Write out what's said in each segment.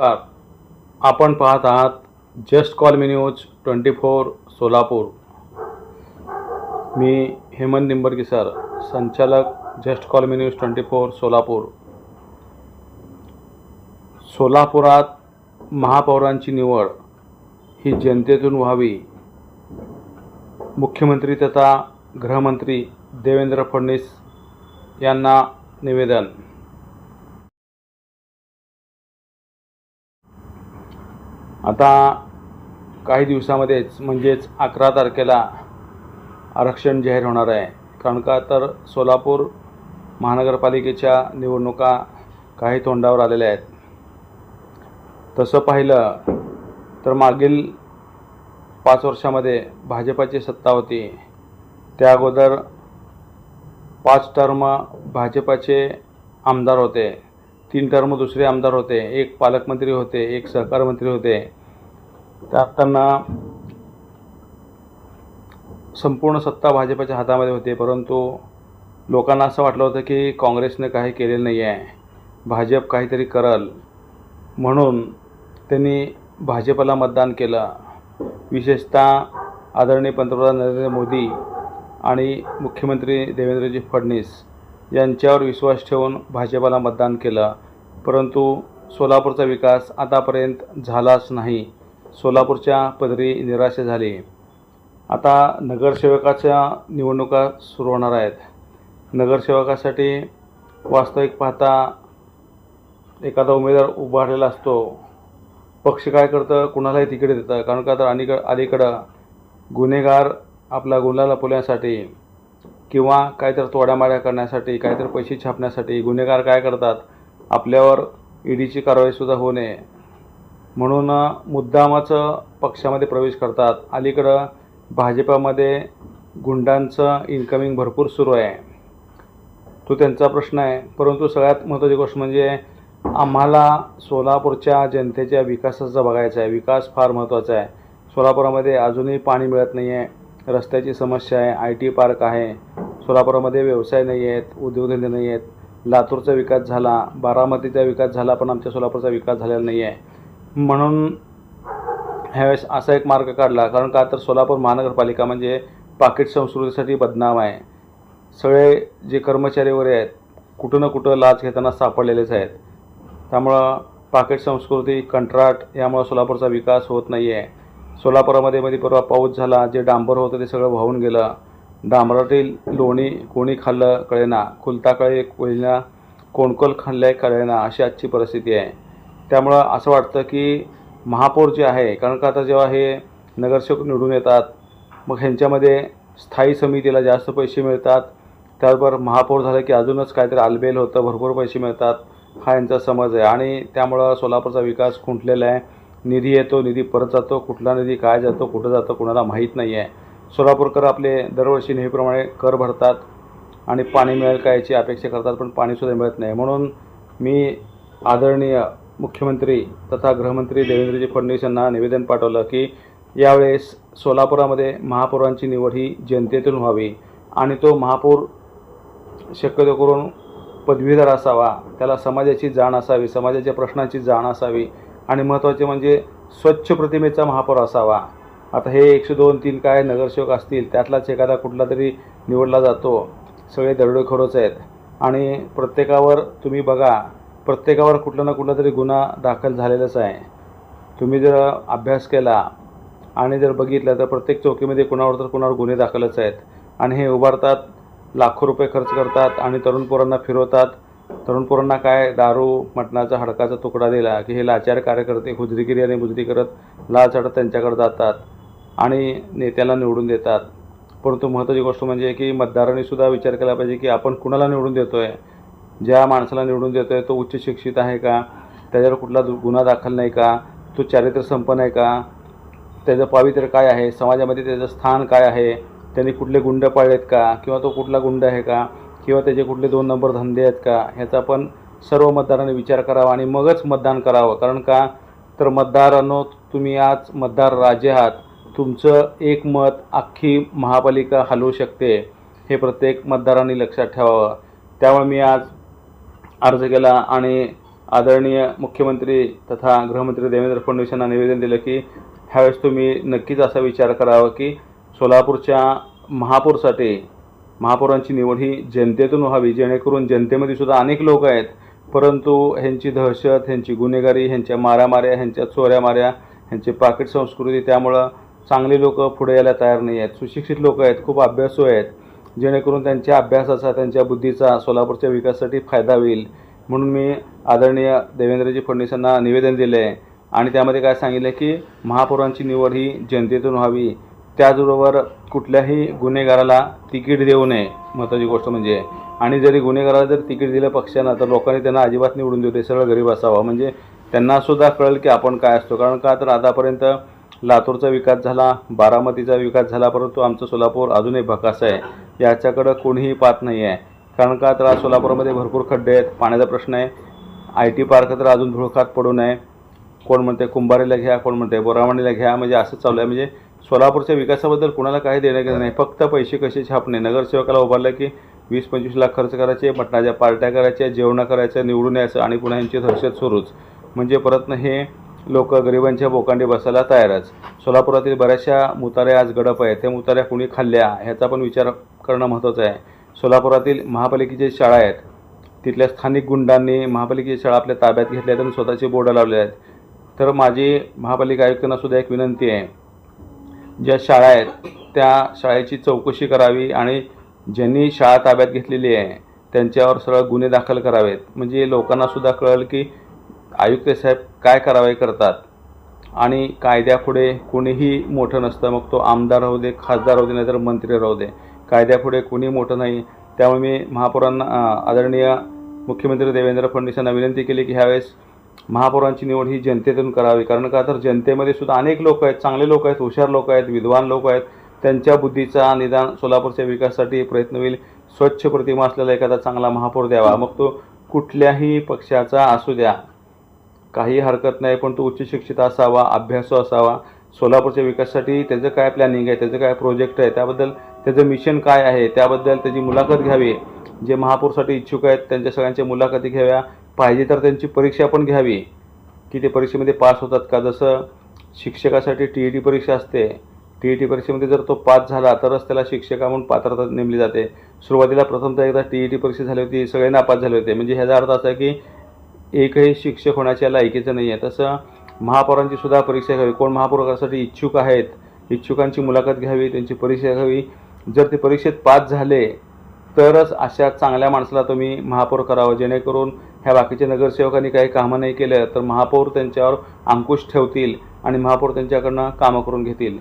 नमस्कार. आपण पाहत आहात just call me news twenty four Solapur. मी हेमंत निंबर्गी सर संचालक just call me news twenty four Solapur. सोलापुरात महापौरांची निवड ही जनतेतून व्हावी. मुख्यमंत्री तथा गृहमंत्री देवेंद्र फडणवीस यांना निवेदन. आता काही दिवसामध्येच म्हणजेच अकरा तारखेला आरक्षण जाहीर होणार आहे. कारण का तर सोलापूर महानगरपालिकेच्या निवडणुका काही तोंडावर आलेल्या आहेत. तसं पाहिलं तर मागील पाच वर्षामध्ये भाजपाची सत्ता होती. त्या अगोदर पाच टर्म भाजपाचे आमदार होते. तीन टर्म दुसरे आमदार होते. एक पालकमंत्री होते एक सहकार मंत्री होते. त्यात त्यांना संपूर्ण सत्ता भाजपाच्या हातामध्ये होते परंतु लोकांना असं वाटलं होतं की काँग्रेसने काही केलेलं नाही आहे. भाजप काहीतरी करल. म्हणून त्यांनी भाजपला मतदान केलं. विशेषतः आदरणीय पंतप्रधान नरेंद्र मोदी आणि मुख्यमंत्री देवेंद्रजी फडणवीस यांच्यावर विश्वास ठेवून भाजपाला मतदान केलं. परंतु सोलापूरचा विकास आतापर्यंत झालाच नाही. सोलापूरच्या पदरी निराशा झाली. आता नगरसेवकाच्या निवडणुका सुरू होणार आहेत. नगरसेवकासाठी वास्तविक पाहता एखादा उमेदवार उभारलेला असतो. पक्ष काय करतं कुणालाही तिकीट देतं कारण का तर अलीकड अलीकडं गुन्हेगार आपला गुन्हा लपवण्यासाठी किंवा काहीतरी तोड्यामाड्या करण्यासाठी काहीतरी पैसे छापण्यासाठी गुन्हेगार काय करतात आपल्यावर ईडीची कारवाईसुद्धा होऊ नये. म्हणून मुद्दामाचं पक्षामध्ये प्रवेश करतात. अलीकडं भाजपामध्ये गुंडांचं इन्कमिंग भरपूर सुरू आहे. तो त्यांचा प्रश्न आहे. परंतु सगळ्यात महत्त्वाची गोष्ट म्हणजे आम्हाला सोलापूरच्या जनतेच्या विकासाचा बघायचा आहे. विकास फार महत्त्वाचा आहे. सोलापुरामध्ये अजूनही पाणी मिळत नाही आहे रस्त्याची समस्या आहे. आय टी पार्क आहे. सोलापुरामध्ये व्यवसाय नाही आहेत. उद्योगधंदे नाही आहेत. लातूरचा विकास झाला. बारामतीचा विकास झाला पण आमच्या सोलापूरचा विकास झालेला नाही आहे म्हणून ह्यावेळेस असा एक मार्ग काढला. कारण का तर सोलापूर महानगरपालिका म्हणजे पाकिट संस्कृतीसाठी बदनाम आहे. सगळे जे कर्मचारी वगैरे आहेत कुठं ना कुठं लाच घेताना सापडलेलेच आहेत. त्यामुळं पाकिट संस्कृती कंत्राट यामुळं सोलापूरचा विकास होत नाही आहे सोलापुरामध्ये मध्ये परवा पाऊस झाला जे डांबर होतं ते सगळं वाहून गेलं. डांबरातील लोणी कोणी खाल्लं कळेना. खुलता कळे कोळीना कोणकोल खाल्लंय कळेना अशी आजची परिस्थिती आहे. त्यामुळं असं वाटतं की महापौर जे आहे कारण का आता जेव्हा हे नगरसेवक निवडून येतात मग ह्यांच्यामध्ये स्थायी समितीला जास्त पैसे मिळतात. त्याचबरोबर महापौर झालं की अजूनच काहीतरी आलबेल होतं भरपूर पैसे मिळतात. हा यांचा समज आहे. आणि त्यामुळं सोलापूरचा विकास खुंटलेला आहे. निधी येतो निधी परत जातो. कुठला निधी काय जातो कुठं जातो कुणाला माहीत नाही आहे. सोलापूरकर आपले दरवर्षी नेहमीप्रमाणे कर भरतात आणि पाणी मिळेल का याची अपेक्षा करतात पण पाणीसुद्धा मिळत नाही. म्हणून मी आदरणीय मुख्यमंत्री तथा गृहमंत्री देवेंद्रजी फडणवीस यांना निवेदन पाठवलं की यावेळेस सोलापुरामध्ये महापौरांची निवड ही जनतेतून व्हावी आणि तो महापौर शक्यतो करून पदवीधर असावा. त्याला समाजाची जाण असावी समाजाच्या प्रश्नांची जाण असावी आणि महत्त्वाचे म्हणजे स्वच्छ प्रतिमेचा महापौर असावा. आता हे एकशे दोन तीन काय नगरसेवक असतील त्यातलाच एखादा कुठला तरी निवडला जातो. सगळे दरोडेखोरच आहेत. आणि प्रत्येकावर तुम्ही बघा प्रत्येकावर कुठला ना कुठला तरी गुन्हा दाखल झालेलाच आहे. तुम्ही जर अभ्यास केला आणि जर बघितलं तर प्रत्येक चौकीमध्ये कुणावर तर कुणावर गुन्हे दाखलच आहेत. आणि हे उभारतात लाखो रुपये खर्च करतात आणि तरुण पोरांना फिरवतात. तरुण पोरांना काय दारू मटणाचा हडकाचा तुकडा दिला की हे लाचार कार्यकर्ते हुजरीगिरी आणि बुजरी करत लाल चढत त्यांच्याकडे जातात आणि नेत्याला निवडून देतात. परंतु महत्त्वाची गोष्ट म्हणजे की मतदारांनी सुद्धा विचार केला पाहिजे की आपण कुणाला निवडून देतो आहे ज्या माणसाला निवडून देतो आहे तो उच्च शिक्षित आहे का? त्याच्यावर कुठला गुन्हा दाखल नाही का? तो चारित्र्य संपन्न आहे का? त्याचं पावित्र्य काय आहे? समाजामध्ये त्याचं स्थान काय आहे? त्यांनी कुठले गुंड पाळलेत का? किंवा तो कुठला गुंड आहे का? किंवा त्याचे कुठले दोन नंबर धंदे आहेत का? ह्याचा पण सर्व मतदारांनी विचार करावा आणि मगच मतदान करावं. कारण का? तर मतदारांनो तुम्ही आज मतदार राजे आहात. तुमचं एक मत अख्खी महापालिका हलवू शकते. हे प्रत्येक मतदारांनी लक्षात ठेवावं. त्यामुळे मी आज अर्ज केला आणि आदरणीय मुख्यमंत्री तथा गृहमंत्री देवेंद्र फडणवीस यांना निवेदन दिलं की ह्यावेळेस तुम्ही नक्कीच असा विचार करावा की सोलापूरच्या महापौरसाठी महापौरांची निवड ही जनतेतून व्हावी जेणेकरून जनतेमध्ये सुद्धा अनेक लोक आहेत. परंतु ह्यांची दहशत ह्यांची गुन्हेगारी ह्यांच्या मारामाऱ्या ह्यांच्या चोऱ्या माऱ्या ह्यांची पाकिट संस्कृती त्यामुळं चांगले लोक पुढे यायला तयार नाही आहेत. सुशिक्षित लोक आहेत खूप अभ्यासू आहेत. जेणेकरून त्यांच्या अभ्यासाचा त्यांच्या बुद्धीचा सोलापूरच्या विकासासाठी फायदा होईल. म्हणून मी आदरणीय देवेंद्रजी फडणवीस यांना निवेदन दिले आहे आणि त्यामध्ये काय सांगितलं की महापौरांची निवड ही जनतेतून व्हावी. त्याचबरोबर कुठल्याही गुन्हेगाराला तिकीट देऊ नये महत्त्वाची गोष्ट म्हणजे. आणि जरी गुन्हेगाराला जर तिकीट दिलं पक्षानं तर लोकांनी त्यांना अजिबात निवडून देऊ ते सरळ गरीब असावा. म्हणजे त्यांनासुद्धा कळेल की आपण काय असतो. कारण का? तर आतापर्यंत लातूरचा विकास झाला बारामतीचा विकास झाला परंतु आमचं सोलापूर अजूनही भकास आहे. याच्याकडं कोणीही पाहत नाही आहे कारण का तर आज सोलापूरमध्ये भरपूर खड्डे आहेत पाण्याचा प्रश्न आहे. आय टी पार्क तर अजून धुळखात पडू नये. कोण म्हणते कुंभारीला घ्या कोण म्हणते बोरामणीला घ्या म्हणजे असं चालू आहे. म्हणजे सोलापूरच्या विकासाबद्दल कुणाला काही देणं घेणं नाही. फक्त पैसे कसे छापणे. नगरसेवकाला उभारलं की वीस पंचवीस लाख खर्च करायचे मटणाच्या पार्ट्या करायच्या जेवणं करायचं निवडून यायचं आणि पुन्हा यांची दहशत सुरूच. म्हणजे परत हे लोक गरिबांच्या बोकांडी बसायला तयारच. सोलापुरातील बऱ्याचशा मुताऱ्या आज गडप आहेत. त्या मुताऱ्या कुणी खाल्ल्या ह्याचा पण विचार करणं महत्त्वाचं आहे. सोलापुरातील महापालिकेच्या शाळा आहेत. तिथल्या स्थानिक गुंडांनी महापालिकेच्या शाळा आपल्या ताब्यात घेतल्या आहेत आणि स्वतःचे बोर्ड लावले आहेत. तर माझी महापालिका आयुक्तांना सुद्धा एक विनंती आहे. ज्या शाळा आहेत त्या शाळेची चौकशी करावी आणि ज्यांनी शाळा ताब्यात घेतलेली आहे त्यांच्यावर सरळ गुन्हे दाखल करावेत. म्हणजे लोकांना सुद्धा कळेल की आयुक्त साहेब काय कारवाई करतात आणि कायद्यापुढे कोणीही मोठं नसतं मग तो आमदार राहू दे खासदार राहू दे नाहीतर मंत्री राहू दे. कायद्यापुढे कोणी मोठं नाही. त्यामुळे मी महापौरांना आदरणीय मुख्यमंत्री देवेंद्र फडणवीस यांना विनंती केली की ह्यावेळेस महापौरांची निवड ही जनतेतून करावी. कारण का तर जनतेमध्ये सुद्धा अनेक लोक आहेत चांगले लोक आहेत हुशार लोक आहेत विद्वान लोक आहेत. त्यांच्या बुद्धीचा निदान सोलापूरच्या विकासासाठी प्रयत्न होईल. स्वच्छ प्रतिमा असलेला एखादा चांगला महापौर द्यावा. मग तो कुठल्याही पक्षाचा असू द्या. काही हरकत नाही पण तो उच्च शिक्षित असावा अभ्यासू असावा. सोलापूरच्या विकासासाठी त्याचं काय प्लॅनिंग आहे त्याचं काय प्रोजेक्ट आहे त्याबद्दल त्याचं मिशन काय आहे त्याबद्दल त्याची मुलाखत घ्यावी. जे महापौरसाठी इच्छुक आहेत त्यांच्या सगळ्यांच्या मुलाखती घ्याव्या. पाहिजे तर त्यांची परीक्षा पण घ्यावी. की ते परीक्षेमध्ये पास होतात का? जसं शिक्षकासाठी टी ई टी परीक्षा असते. टी ई टी परीक्षेमध्ये जर तो पास झाला तरच त्याला शिक्षका म्हणून पात्रता नेमली जाते. सुरुवातीला प्रथमतः एकदा टी ई टी परीक्षा झाली होती सगळे नापास झाले होते. म्हणजे ह्याचा अर्थ असा की एकही शिक्षक होण्याच्या लायकीचं नाही आहे तसं महापौरांची सुद्धा परीक्षा घ्यावी. कोण महापौरासाठी इच्छुक आहेत इच्छुकांची मुलाखत घ्यावी त्यांची परीक्षा घ्यावी. जर ते परीक्षेत पास झाले तरच अशा चांगल्या माणसाला तुम्ही महापौर करावं. जेणेकरून ह्या बाकीच्या नगरसेवकांनी काही कामं नाही केलं तर महापौर त्यांच्यावर अंकुश ठेवतील आणि महापौर त्यांच्याकडनं कामं करून घेतील.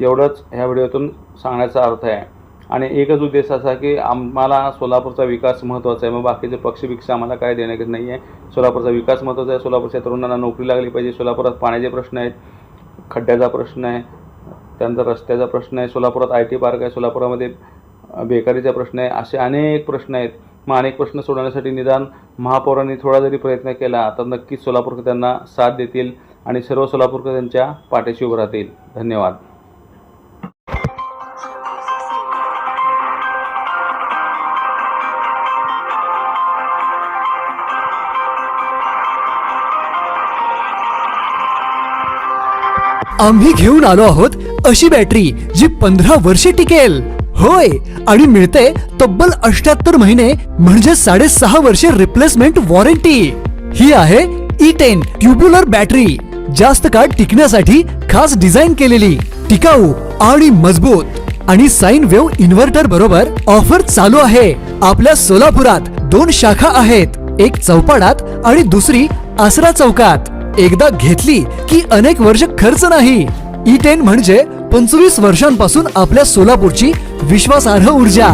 एवढंच ह्या व्हिडिओतून सांगण्याचा अर्थ आहे. आणि एकच उद्देश असा की आम्हाला सोलापूरचा विकास महत्त्वाचा आहे. मग बाकीचे पक्षभिक्ष आम्हाला काय देण्यात नाही आहे सोलापूरचा विकास महत्त्वाचा आहे. सोलापूरच्या तरुणांना नोकरी लागली पाहिजे. सोलापुरात पाण्याचे प्रश्न आहेत. खड्ड्याचा प्रश्न आहे. त्यानंतर रस्त्याचा प्रश्न आहे. सोलापुरात आय टी पार्क आहे. सोलापुरामध्ये बेकारीचा प्रश्न आहे. असे अनेक प्रश्न आहेत. मग अनेक प्रश्न सोडवण्यासाठी निदान महापौरांनी थोडा जरी प्रयत्न केला तर नक्कीच सोलापूरकर त्यांना साथ देतील आणि सर्व सोलापूरकर त्यांच्या पाठीशी उभं राहतील. धन्यवाद. आम्ही घेऊन आलो आहोत अशी बॅटरी जी पंधरा वर्षे टिकेल. होय आणि मिळते तब्बल अष्ट्याहत्तर महिने म्हणजे साडेसहा वर्षे रिप्लेसमेंट वॉरंटी ही आहे ई टेन ट्युब्युलर बॅटरी जास्त काळ टिकण्यासाठी खास डिझाईन केलेली. टिकाऊ आणि मजबूत. आणि साइन वेव्ह इन्व्हर्टर बरोबर ऑफर चालू आहे. आपल्या सोलापुरात दोन शाखा आहेत. एक चौपाडात आणि दुसरी आसरा चौकात. एकदा घेतली की अनेक वर्ष खर्च नाही. E ई टेन म्हणजे पंचवीस वर्षांपासून आपल्या सोलापूरची विश्वासार्ह ऊर्जा.